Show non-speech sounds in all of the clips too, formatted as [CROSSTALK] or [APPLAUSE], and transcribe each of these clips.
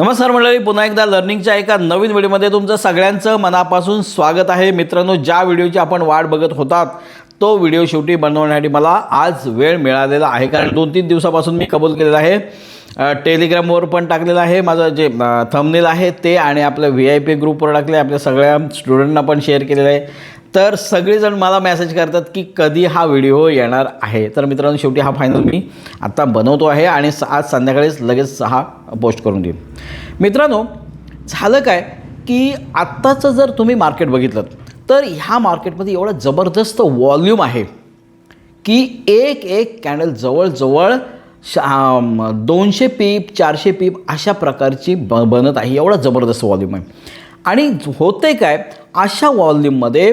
नमस्कार मंडळी पुन्हा एकदा लर्निंगच्या एका नवीन व्हिडिओमध्ये तुमचं सगळ्यांचं मनापासून स्वागत आहे. मित्रांनो ज्या व्हिडिओची आपण वाट बघत होतात तो व्हिडिओ शेवटी बनवण्यासाठी मला आज वेळ मिळालेला आहे. कारण दोन तीन दिवसापासून मी कबूल केलेला आहे. टेलिग्रामवर पण टाकलेलं आहे. माझं जे थंबनेल आहे ते आणि आपल्या व्ही आय पी ग्रुपवर टाकले आपल्या सगळ्या स्टुडंटना पण शेअर केलेलं आहे. तर सगळेजण मला मेसेज करतात की कधी हा व्हिडिओ येणार आहे. तर मित्रांनो शेवटी हा फायनल मी आत्ता बनवतो आहे आणि आज संध्याकाळीच लगेच हा पोस्ट करून देईन. मित्रांनो झालं काय की आत्ताचं जर तुम्ही मार्केट बघितलं तर ह्या मार्केटमध्ये एवढा जबरदस्त वॉल्यूम आहे की एक एक कॅन्डल जवळजवळ शा दोनशे पीप चारशे पीप अशा प्रकारची ब बनत आहे. एवढा जबरदस्त वॉल्यूम आहे. आणि होते काय अशा वॉल्यूममध्ये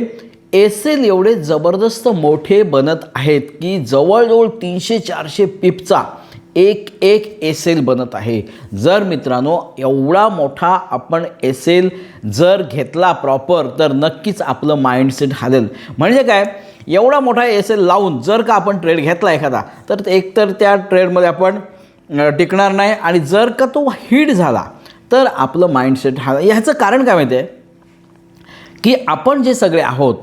एस एल एवढे जबरदस्त मोठे बनत आहेत की जवळजवळ तीनशे चारशे पिपचा एक एक एस एल बनत आहे. जर मित्रांनो एवढा मोठा आपण एस एल जर घेतला प्रॉपर तर नक्कीच आपलं माइंडसेट हालेल. म्हणजे काय? एवढा मोठा एस एल लावून जर का आपण ट्रेड घेतला एखादा तर एकतर त्या ट्रेडमध्ये आपण टिकणार नाही आणि जर का तो हिट झाला तर आपलं माइंडसेट हा ह्याचं कारण काय माहिती आहे की आपण जे सगळे आहोत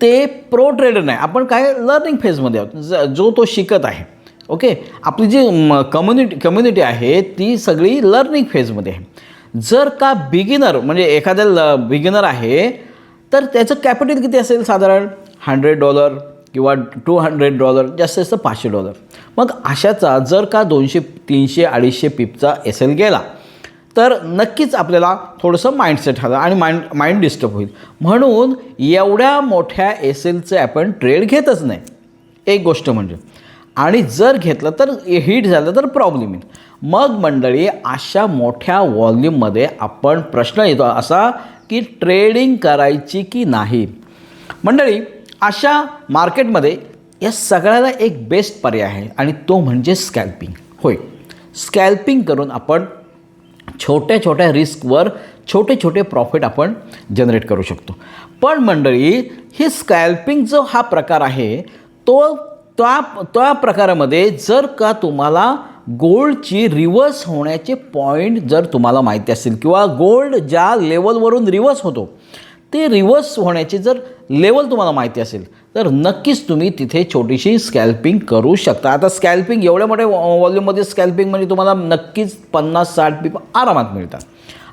ते प्रो ट्रेडर नाही. आपण काय लर्निंग फेजमध्ये आहोत. ज जो तो शिकत आहे. ओके आपली जी कम्युनिटी कम्युनिटी आहे ती सगळी लर्निंग फेजमध्ये आहे. जर का बिगिनर म्हणजे एखाद्या ल बिगिनर आहे तर त्याचं कॅपिटल किती असेल साधारण? हंड्रेड डॉलर किंवा टू हंड्रेड डॉलर जास्तीत जास्त पाचशे डॉलर मग अशाचा जर का दोनशे तीनशे अडीचशे पिपचा एस एल गेला तर नक्कीच आपल्याला थोडंसं माइंडसेट हवं आणि माइंड माइंड डिस्टर्ब होईल. म्हणून एवढ्या मोठ्या एस एलचे आपण ट्रेड घेतच नाही. एक गोष्ट म्हणजे. आणि जर घेतलं तर हिट झालं तर प्रॉब्लेम येईल. मग मंडळी अशा मोठ्या वॉल्यूममध्ये आपण प्रश्न येतो असा की ट्रेडिंग करायची की नाही? मंडळी अशा मार्केटमध्ये या सगळ्याला एक बेस्ट पर्याय आहे आणि तो म्हणजे स्कॅल्पिंग होय. स्कॅल्पिंग करून आपण छोट्या छोट्या रिस्कवर छोटे छोटे प्रॉफिट आपण जनरेट करू शकतो. पण मंडळी हे स्कॅल्पिंग जो हा प्रकार आहे तो त्या त्या प्रकारामध्ये जर का तुम्हाला गोल्डची रिवर्स होण्याचे पॉईंट जर तुम्हाला माहिती असेल किंवा गोल्ड ज्या लेवलवरून रिवर्स होतो ते रिवर्स होण्याची जर लेवल तुम्हाला माहिती असेल तर नक्कीच तुम्ही तिथे छोटीशी स्कॅल्पिंग करू शकता. आता स्कॅल्पिंग एवढ्या मोठ्या वॉल्यूममध्ये स्कॅल्पिंग म्हणजे तुम्हाला नक्कीच पन्नास साठ पीप आरामात मिळतात.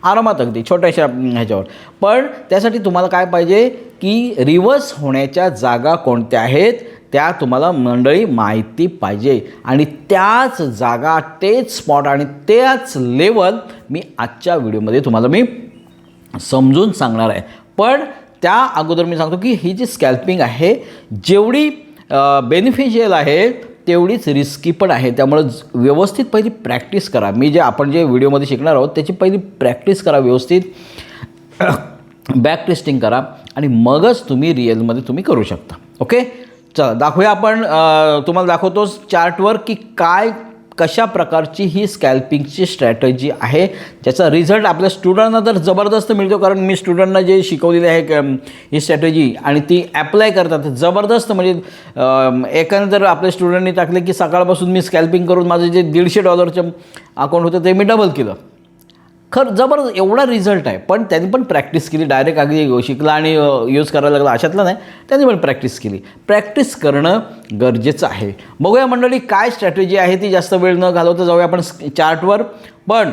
आरामात अगदी छोट्याशा ह्याच्यावर. पण त्यासाठी तुम्हाला काय पाहिजे की रिव्हर्स होण्याच्या जागा कोणत्या आहेत त्या तुम्हाला मंडळी माहिती पाहिजे. आणि त्याच जागा तेच स्पॉट आणि त्याच लेवल मी आजच्या व्हिडिओमध्ये तुम्हाला मी समजून सांगणार आहे. पण त्या अगोदर मी सांगतो की ही जी स्कॅल्पिंग आहे जेवढी बेनिफिशियल आहे तेवढीच रिस्की पण आहे. त्यामुळं व्यवस्थित पहिली प्रॅक्टिस करा. मी जे आपण जे व्हिडिओमध्ये शिकणार आहोत त्याची पहिली प्रॅक्टिस करा व्यवस्थित. [COUGHS] बॅक टेस्टिंग करा आणि मगच तुम्ही रिअलमध्ये तुम्ही करू शकता. ओके चला दाखवूया आपण तुम्हाला दाखवतोच चार्टवर की काय कशा प्रकारची ही स्कॅल्पिंगची स्ट्रॅटजी आहे? ज्याचा रिझल्ट आपल्या स्टुडंटना तर जबरदस्त मिळतो कारण मी स्टुडंटना जे शिकवलेली आहे ही स्ट्रॅटजी आणि ती ॲप्लाय करतात जबरदस्त म्हणजे एकंदर एकाने जर आपल्या स्टुडंटनी टाकले की सकाळपासून मी स्कॅल्पिंग करून माझं जे दीडशे डॉलरचं अकाउंट होतं ते मी डबल केलं. खर जबर एवढा रिझल्ट आहे. पण त्यांनी पण प्रॅक्टिस केली. डायरेक्ट अगदी शिकला आणि यूज करायला लागला. अशातला नाही. त्यांनी पण प्रॅक्टिस केली. प्रॅक्टिस करणं गरजेचं आहे. बघूया मंडळी काय स्ट्रॅटेजी आहे ती जास्त वेळ न घालवता जाऊया आपण चार्टवर पण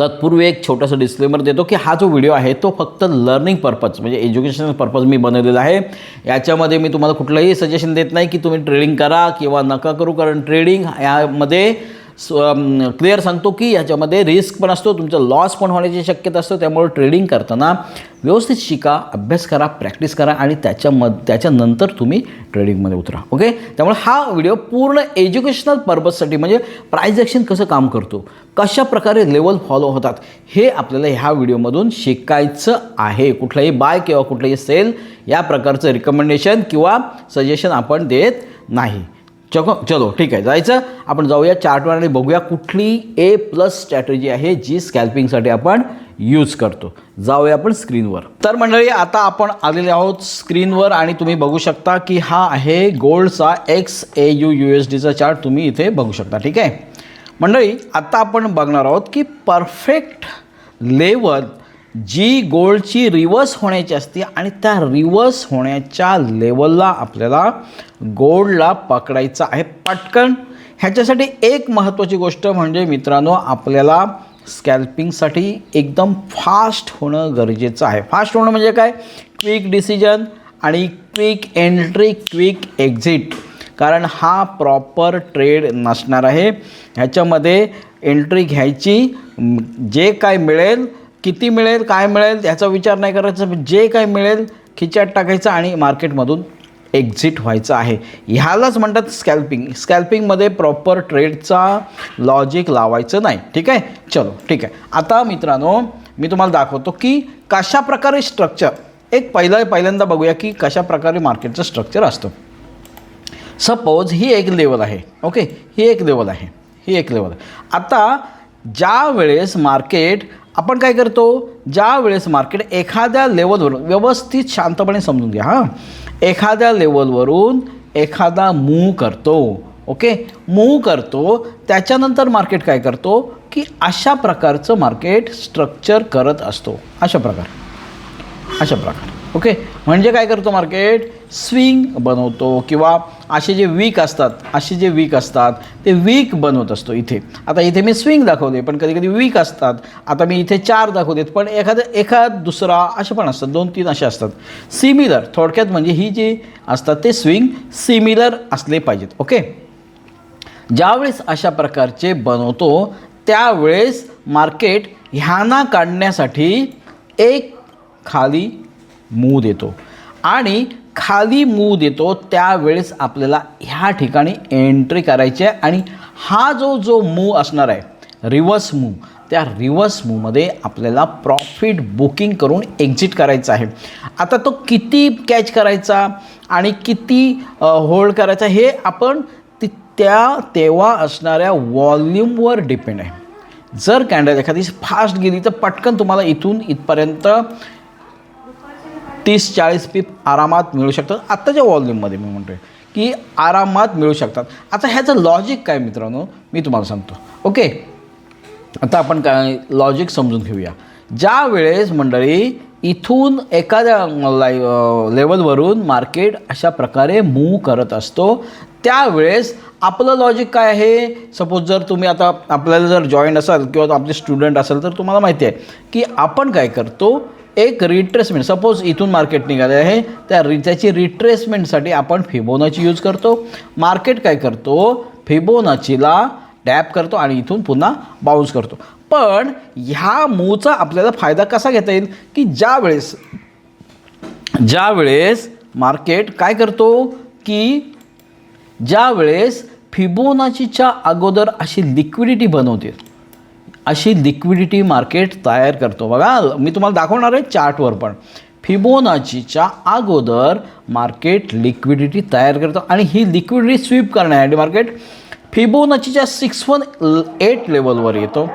तत्पूर्वी एक छोटासा डिस्क्लेमर देतो की हा जो व्हिडिओ आहे तो फक्त लर्निंग पर्पज म्हणजे एज्युकेशनल पर्पज मी बनवलेला आहे. याच्यामध्ये मी तुम्हाला कुठलंही सजेशन देत नाही की तुम्ही ट्रेडिंग करा किंवा नका करू कारण ट्रेडिंग यामध्ये क्लिअर सांगतो की याच्यामध्ये रिस्क पण असतो तुमचं लॉस पण होण्याची शक्यता असतो त्यामुळे ट्रेडिंग करताना व्यवस्थित शिका अभ्यास करा प्रॅक्टिस करा आणि त्याच्यामध त्याच्यानंतर तुम्ही ट्रेडिंगमध्ये उतरा ओके? त्यामुळे हा व्हिडिओ पूर्ण एज्युकेशनल पर्पजसाठी म्हणजे प्राईज ॲक्शन कसं काम करतो कशा प्रकारे लेवल फॉलो होतात हे आपल्याला ह्या व्हिडिओमधून शिकायचं आहे. कुठलाही बाय किंवा कुठलाही सेल या प्रकारचं रिकमेंडेशन किंवा सजेशन आपण देत नाही. चको चलो ठीक आहे जायचं. आपण जाऊया चार्टवर आणि बघूया कुठली ए प्लस स्ट्रॅटेजी आहे जी स्कॅल्पिंगसाठी आपण यूज करतो. जाऊया आपण स्क्रीनवर तर मंडळी आता आपण आलेले आहोत स्क्रीनवर आणि तुम्ही बघू शकता की हा आहे गोल्डचा X A U U S डीचा चार्ट. तुम्ही इथे बघू शकता ठीक आहे? मंडळी आता आपण बघणार आहोत की परफेक्ट लेवल जी गोल्डची रिवर्स होण्याची असते आणि त्या रिवर्स होण्याच्या लेवलला आपल्याला गोल्डला पकडायचं आहे. पटकन. ह्याच्यासाठी एक महत्त्वाची गोष्ट म्हणजे मित्रांनो आपल्याला स्कॅल्पिंगसाठी एकदम फास्ट होणं गरजेचं आहे. फास्ट होणं म्हणजे काय? क्विक डिसिजन आणि क्विक एंट्री क्विक एक्झिट. कारण हा प्रॉपर ट्रेड नसणार आहे. ह्याच्यामध्ये एंट्री घ्यायची जे काय मिळेल किती मिळेल काय मिळेल याचा विचार नाही करायचा. जे काय मिळेल खिच्यात टाकायचं आणि मार्केटमधून एक्झिट व्हायचं आहे. ह्यालाच म्हणतात स्कॅल्पिंग स्कॅल्पिंगमध्ये प्रॉपर ट्रेडचा लॉजिक लावायचं नाही. ठीक आहे? चलो ठीक आहे. आता मित्रांनो मी तुम्हाला दाखवतो की कशा प्रकारे स्ट्रक्चर एक पहिलं पहिल्यांदा बघूया की कशा प्रकारे मार्केटचं स्ट्रक्चर असतं. सपोज ही एक लेवल आहे. ओके ही एक लेवल आहे. ही एक लेवल आहे आता ज्या वेळेस मार्केट आपण काय करतो? ज्या वेळेस मार्केट एखाद्या लेवलवरून व्यवस्थित शांतपणे समजून घ्या हां. एखाद्या लेवलवरून एखादा मूव करतो ओके? मूव करतो त्याच्यानंतर मार्केट काय करतो? की अशा प्रकारचं मार्केट स्ट्रक्चर करत असतो. अशा प्रकार. अशा प्रकार. ओके? म्हणजे काय करतो मार्केट? स्विंग बनवतो किंवा असे जे वीक असतात असे जे वीक असतात ते वीक बनवत असतो इथे. आता इथे मी स्विंग दाखवले पण कधी कधी वीक असतात. आता मी इथे चार दाखवते पण एखादं एखाद दुसरा असे पण असतात. दोन तीन असे असतात. सिमिलर थोडक्यात म्हणजे ही जी असतात ते स्विंग सिमिलर असले पाहिजेत. ओके? ज्यावेळेस अशा प्रकारचे बनवतो त्यावेळेस मार्केट ह्यांना काढण्यासाठी एक खाली मूव देतो. आणि खाली मूव देतो त्यावेळेस आपल्याला ह्या ठिकाणी एंट्री करायची आहे. आणि हा जो जो मूव असणार आहे रिवर्स मूव त्या रिवर्स मूवमध्ये आपल्याला प्रॉफिट बुकिंग करून एक्झिट करायचं आहे. आता तो किती कॅच करायचा आणि किती होल्ड करायचा हे आपण ति त्या तेव्हा असणाऱ्या वॉल्यूमवर डिपेंड आहे. जर कॅन्डल एखादी फास्ट गेली तर पटकन तुम्हाला इथून इथपर्यंत तीस चाळीस पीप आरामात मिळू शकतात. आत्ताच्या वॉल्यूममध्ये मी म्हणतो आहे की आरामात मिळू शकतात. आता ह्याचं लॉजिक काय मित्रांनो? मी तुम्हाला सांगतो. ओके आता आपण काय लॉजिक समजून घेऊया. ज्या वेळेस मंडळी इथून एखाद्या लाय लेवलवरून मार्केट अशा प्रकारे मूव करत असतो त्यावेळेस आपलं लॉजिक काय आहे? सपोज जर तुम्ही आता आपल्याला जर जॉईंट असाल किंवा आपले स्टुडंट असाल तर तुम्हाला माहिती आहे की आपण काय करतो? एक रिट्रेसमेंट सपोज इथून मार्केट निघाले आहे त्या रि त्याची रिट्रेसमेंटसाठी आपण फिबोनाची यूज करतो. मार्केट काय करतो? फिबोनाचीला डॅप करतो आणि इथून पुन्हा बाउन्स करतो. पण ह्या मूवचा आपल्याला फायदा कसा घेता येईल? की ज्या वेळेस ज्या वेळेस मार्केट काय करतो? की ज्या वेळेस फिबोनाचीच्या अगोदर अशी लिक्विडिटी बनवते. अशी लिक्विडिटी मार्केट तयार करतो. बघा मी तुम्हाला दाखवणार आहे चार्टवर पण. फिबोनाचीच्या अगोदर मार्केट लिक्विडिटी तयार करतो आणि ही लिक्विडिटी स्वीप करण्यासाठी मार्केट फिबोनाचीच्या सिक्स वन एट लेवलवर येतो.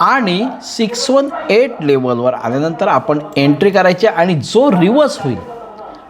आणि सिक्स वन एट लेवलवर आल्यानंतर आपण एंट्री करायची आणि जो रिवर्स होईल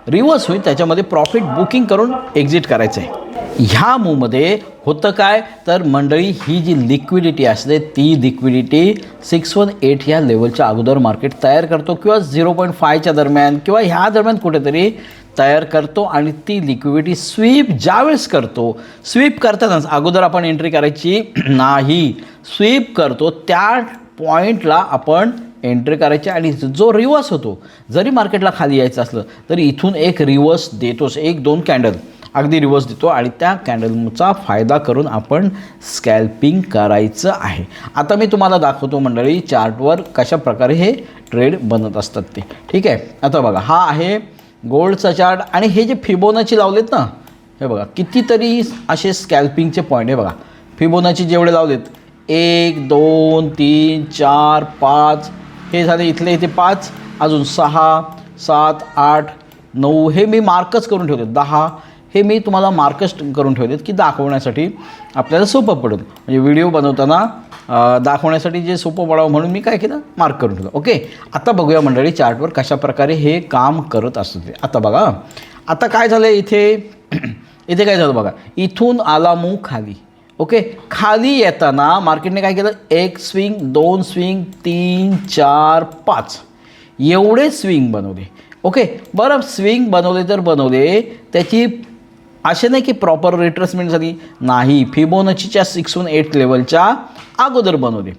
रिवर्स होईल. त्याच्यामध्ये प्रॉफिट बुकिंग करून एक्झिट करायचं आहे ह्या मूवमध्ये होतं काय? तर मंडळी ही जी लिक्विडिटी असते ती लिक्विडिटी सिक्स वन एट ह्या लेवलच्या अगोदर मार्केट तयार करतो किंवा झिरो पॉईंट फायच्या दरम्यान किंवा ह्या दरम्यान कुठेतरी तयार करतो आणि ती लिक्विडिटी स्वीप ज्यावेळेस करतो स्वीप करतानाच अगोदर आपण एंट्री करायची [CLEARS THROAT] नाही. स्वीप करतो त्या पॉईंटला आपण एंट्री करायची आणि जो रिवर्स होतो जरी मार्केटला खाली यायचं असलं तरी इथून एक रिवर्स देतोच. एक दोन कॅन्डल अगदी रिवर्स देतो आणि त्या कॅन्डलचा फायदा करून आपण स्कॅल्पिंग करायचं आहे. आता मी तुम्हाला दाखवतो मंडळी चार्टवर कशा प्रकारे हे ट्रेड बनत असतात ते. ठीक आहे? आता बघा हा आहे गोल्डचा चार्ट आणि हे जे फिबोनाची लावलेत ना हे बघा कितीतरी असे स्कॅल्पिंगचे पॉईंट हे बघा. फिबोनाची जेवढे लावलेत एक दोन तीन चार पाच हे झाले इथले इथे पाच अजून सहा सात आठ नऊ हे मी मार्कच करून ठेवले दहा हे मी तुम्हाला मार्कच करून ठेवलेत की दाखवण्यासाठी आपल्याला सोपं पडेल. म्हणजे व्हिडिओ बनवताना दाखवण्यासाठी जे सोपं पडावं म्हणून मी काय केलं? मार्क करून ठेवलं. ओके? आता बघूया मंडळी चार्टवर कशा प्रकारे हे काम करत असते ते. आता बघा. आता काय झालं इथे? [CLEARS THROAT] इथे काय झालं बघा. इथून आला मू खाली. ओके? खाली येताना मार्केटने काय केलं? एक स्विंग दोन स्विंग तीन चार पाच. एवढे स्विंग बनवले. ओके? बरं स्विंग बनवले तर बनवले. त्याची असे नाही की प्रॉपर रिट्रेसमेंट झाली. नाही फिबोनचीच्या सिक्स वन एट लेवलच्या अगोदर बनवले.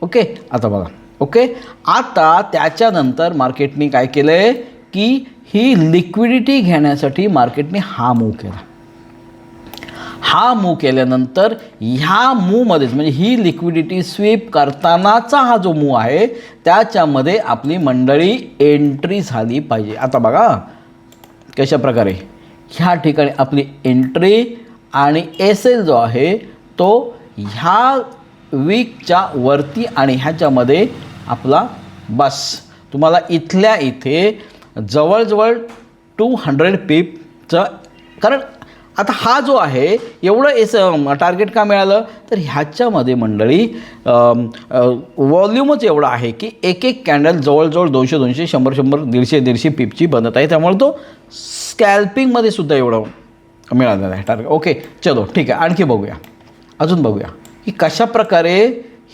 ओके? आता बघा. ओके? आता त्याच्यानंतर मार्केटने काय केलं आहे की ही लिक्विडिटी घेण्यासाठी मार्केटने हा मूव केला. हा मूव केल्यानंतर ह्या मूवमध्येच म्हणजे ही लिक्विडिटी स्वीप करतानाचा हा जो मूव आहे त्याच्यामध्ये आपली मंडळी एंट्री झाली पाहिजे. आता बघा कशा प्रकारे? ह्या ठिकाणी आपली एंट्री आणि एस एल जो आहे तो ह्या वीकच्या वरती आणि ह्याच्यामध्ये आपला बस. तुम्हाला इथल्या इथे जवळजवळ टू हंड्रेड पीपचं कारण आता हा जो आहे एवढं एस टार्गेट का मिळालं? तर ह्याच्यामध्ये मंडळी वॉल्यूमच एवढं आहे की एक एक कॅन्डल जवळजवळ दोनशे दोनशे शंभर शंभर दीडशे दीडशे पिपची बनत आहे. त्यामुळे तो स्कॅल्पिंगमध्ये सुद्धा एवढं मिळालेलं आहे टार्गेट ओके चलो ठीक आहे. आणखी बघूया. अजून बघूया की कशा प्रकारे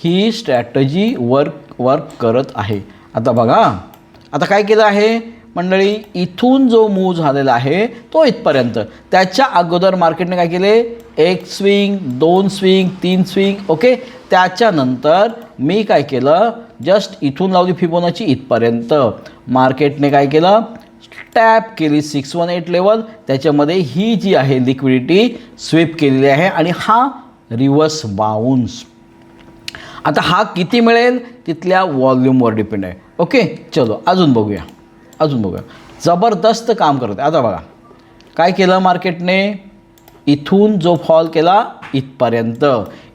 ही स्ट्रॅटजी वर्क वर्क करत आहे. आता बघा. आता काय केलं आहे? मंडळी इथून जो मूव झालेला आहे तो इथपर्यंत. त्याच्या अगोदर मार्केटने काय केले? एक स्विंग दोन स्विंग तीन स्विंग ओके? त्याच्यानंतर मी काय केलं? जस्ट इथून लावली फिबोनाची इथपर्यंत. मार्केटने काय केलं? टॅप केली सिक्स वन एट लेवल. त्याच्यामध्ये ही जी आहे लिक्विडिटी स्वीप केलेली आहे आणि हा रिव्हर्स बाउन्स. आता हा किती मिळेल? तिथल्या वॉल्यूमवर डिपेंड आहे. ओके? चलो अजून बघूया. अजून बघूया. जबरदस्त काम करत आहे. आता बघा. काय केलं मार्केटने? इथून जो फॉल केला इथपर्यंत.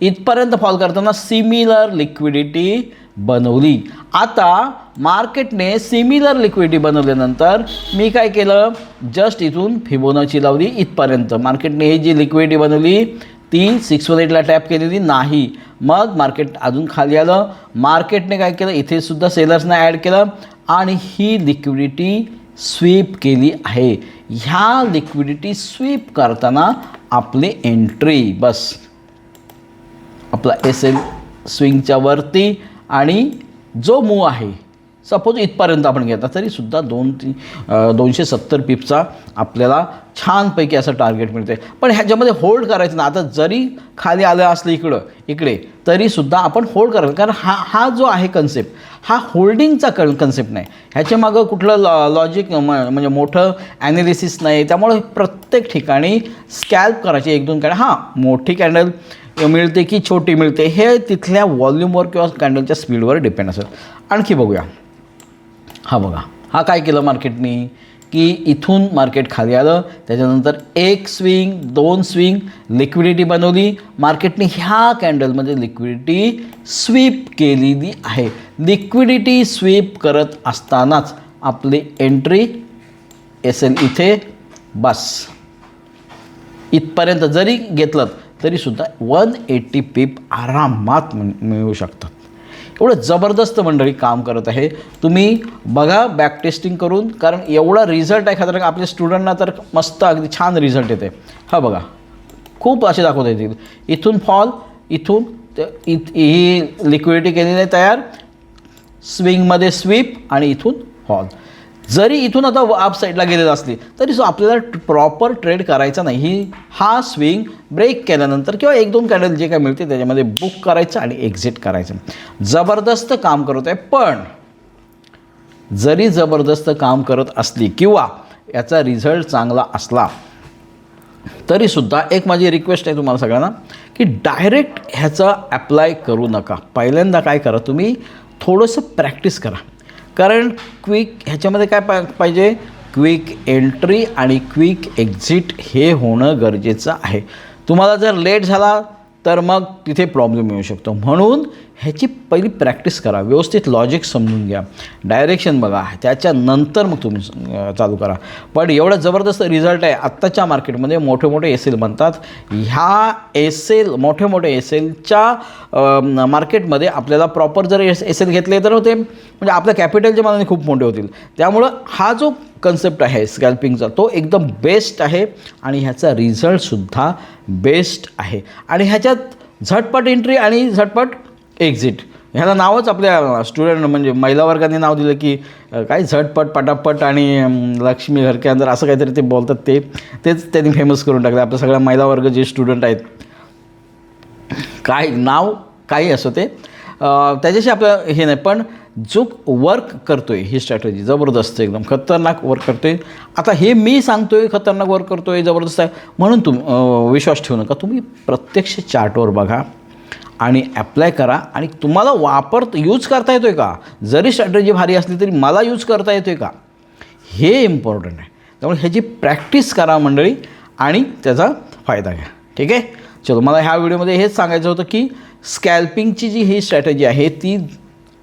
इथपर्यंत फॉल करताना सिमिलर लिक्विडिटी बनवली. आता मार्केटने सिमिलर लिक्विडिटी बनवल्यानंतर मी काय केलं? जस्ट इथून फिबोनाची लावली इथपर्यंत. मार्केटने ही जी लिक्विडिटी बनवली ती सिक्स वन एटला टॅप केलेली नाही. मग मार्केट अजून खाली आलं. मार्केटने काय केलं? इथे सुद्धा सेलर्सना ॲड केलं. आणि ही लिक्विडिटी स्वीप केली आहे. ह्या लिक्विडिटी स्वीप करताना आपली एंट्री बस. आपला एस एल स्विंगच्या वरती आणि जो मूव आहे सपोज इथपर्यंत आपण घेता तरीसुद्धा दोन ती दोनशे सत्तर पिपचा आपल्याला छानपैकी असं टार्गेट मिळते पण ह्याच्यामध्ये होल्ड करायचं ना आता जरी खाली आलं असलं इकडं इकडे तरीसुद्धा आपण होल्ड करायचं. कारण हा हा जो आहे कन्सेप्ट हा होल्डिंगचा कन कन्सेप्ट नाही. ह्याच्या मागं कुठलं लॉ लॉजिक म्हणजे मोठं ॲनालिसिस नाही. त्यामुळे प्रत्येक ठिकाणी स्कॅल्प करायची एक दोन कॅन्डल हां मोठी कॅन्डल मिळते की छोटी मिळते हे तिथल्या व्हॉल्यूमवर किंवा कॅन्डलच्या स्पीडवर डिपेंड असेल आणखी बघूया. हा बघा. हा काय केलं मार्केटनी की इथून मार्केट खाली आलं. त्याच्यानंतर एक स्विंग दोन स्विंग लिक्विडिटी बनवली. मार्केटने ह्या कॅन्डलमध्ये लिक्विडिटी स्वीप केलेली आहे. लिक्विडिटी स्वीप करत असतानाच आपली एंट्री एस इथे बस. इथपर्यंत जरी घेतलं तरीसुद्धा वन एट्टी पीप आरामात मिळ- मिळू शकतात. एवढं जबरदस्त मंडळी काम करत आहे. तुम्ही बघा बॅक टेस्टिंग करून कारण एवढा रिझल्ट आहे खातर आपल्या स्टुडंटना तर मस्त अगदी छान रिझल्ट येते. हा बघा. खूप असे दाखवता येतील इथून फॉल इथून इत ही लिक्विडिटी केलेली आहे तयार. स्विंगमध्ये स्वीप आणि इथून फॉल जरी इथून आता अप साईडला गेलेलं असली तरी सो आपल्याला प्रॉपर ट्रेड करायचा नाही. ही हा स्विंग ब्रेक केल्यानंतर किंवा एक दोन कॅन्डल जे काय मिळते त्याच्यामध्ये बुक करायचं आणि एक्झिट करायचं. जबरदस्त काम करत आहे पण जरी जबरदस्त काम करत असली किंवा याचा रिझल्ट चांगला असला तरीसुद्धा एक माझी रिक्वेस्ट आहे तुम्हाला सगळ्यांना की डायरेक्ट ह्याचा अप्लाय करू नका. पहिल्यांदा काय करा तुम्ही थोडंसं प्रॅक्टिस करा. कारण क्विक ह्याच्यामध्ये काय पा पाहिजे? क्विक एंट्री आणि क्विक एक्झिट हे होणं गरजेचं आहे. तुम्हाला जर लेट झाला तर मग तिथे प्रॉब्लेम येऊ शकतो. म्हणून ह्याची पहिली प्रॅक्टिस करा. व्यवस्थित लॉजिक समजून घ्या. डायरेक्शन बघा. त्याच्यानंतर मग तुम्ही चालू करा. पण एवढा जबरदस्त रिझल्ट आहे. आत्ताच्या मार्केटमध्ये मोठे मोठे एस एल बनतात. ह्या एस एल मोठे मोठे एस एलच्या मार्केटमध्ये आपल्याला प्रॉपर जर एस एस एल घेतले तर होते. म्हणजे आपल्या कॅपिटलच्या मानाने खूप मोठे होतील. त्यामुळं हा जो कन्सेप्ट आहे स्कॅल्पिंगचा तो एकदम बेस्ट आहे. आणि ह्याचा रिझल्टसुद्धा बेस्ट आहे. आणि ह्याच्यात झटपट एंट्री आणि झटपट एक्झिट ह्याला नावच आपल्या स्टुडंट म्हणजे महिला वर्गाने नाव दिलं की काय झटपट पटापट आणि लक्ष्मी घर के अंदर असं काहीतरी ते बोलतात ते. तेच त्यांनी फेमस करून टाकलं. आपल्या सगळ्या महिला वर्ग जे स्टुडंट आहेत काय नाव काही असो ते त्याच्याशी आपलं हे नाही. पण जो वर्क करतो आहे ही स्ट्रॅटजी जबरदस्त एकदम. खतरनाक वर्क करतो आहे आता हे मी सांगतो आहे खतरनाक वर्क करतो आहे जबरदस्त आहे. म्हणून तुम विश्वास ठेवू नका. तुम्ही प्रत्यक्ष चार्टवर बघा. आणि ॲप्लाय करा आणि तुम्हाला वापर यूज करता येतो आहे का? जरी स्ट्रॅटजी भारी असली तरी मला यूज करता येतो आहे का? हे इम्पॉर्टंट आहे. त्यामुळे ह्याची प्रॅक्टिस करा मंडळी आणि त्याचा फायदा घ्या. ठीक आहे? चलो मला ह्या व्हिडिओमध्ये हेच सांगायचं होतं की स्कॅल्पिंगची जी ही स्ट्रॅटेजी आहे ती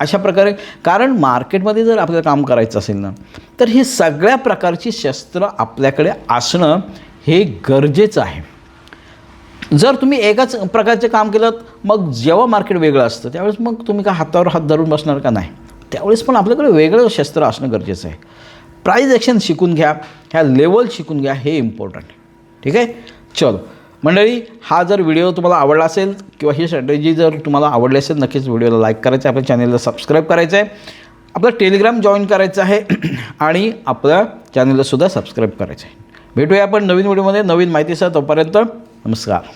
अशा प्रकारे कारण मार्केटमध्ये जर आपल्याला काम करायचं असेल ना तर हे सगळ्या प्रकारची शस्त्र आपल्याकडे असणं हे गरजेचं आहे. जर तुम्ही एकाच प्रकारचे काम केलं मग जेव्हा मार्केट वेगळं असतं त्यावेळेस मग तुम्ही का हातावर हात धरून बसणार का नाही? त्यावेळेस पण आपल्याकडे वेगळं शस्त्र असणं गरजेचं आहे. प्राईज ॲक्शन शिकून घ्या ह्या लेवल शिकून घ्या हे इम्पॉर्टंट ठीक आहे? चलो. मंडळी हा जर व्हिडिओ तुम्हाला आवडला असेल किंवा ही स्ट्रॅटेजी जर तुम्हाला आवडली असेल नक्कीच व्हिडिओला लाईक करायचं आहे. आपल्या चॅनलला सबस्क्राईब करायचं आहे. आपलं टेलिग्राम जॉईन करायचं आहे [CLEARS THROAT] आणि आपल्या चॅनलला सुद्धा सबस्क्राईब करायचं आहे. भेटूया आपण नवीन व्हिडिओमध्ये नवीन माहितीसह तोपर्यंत. नमस्कार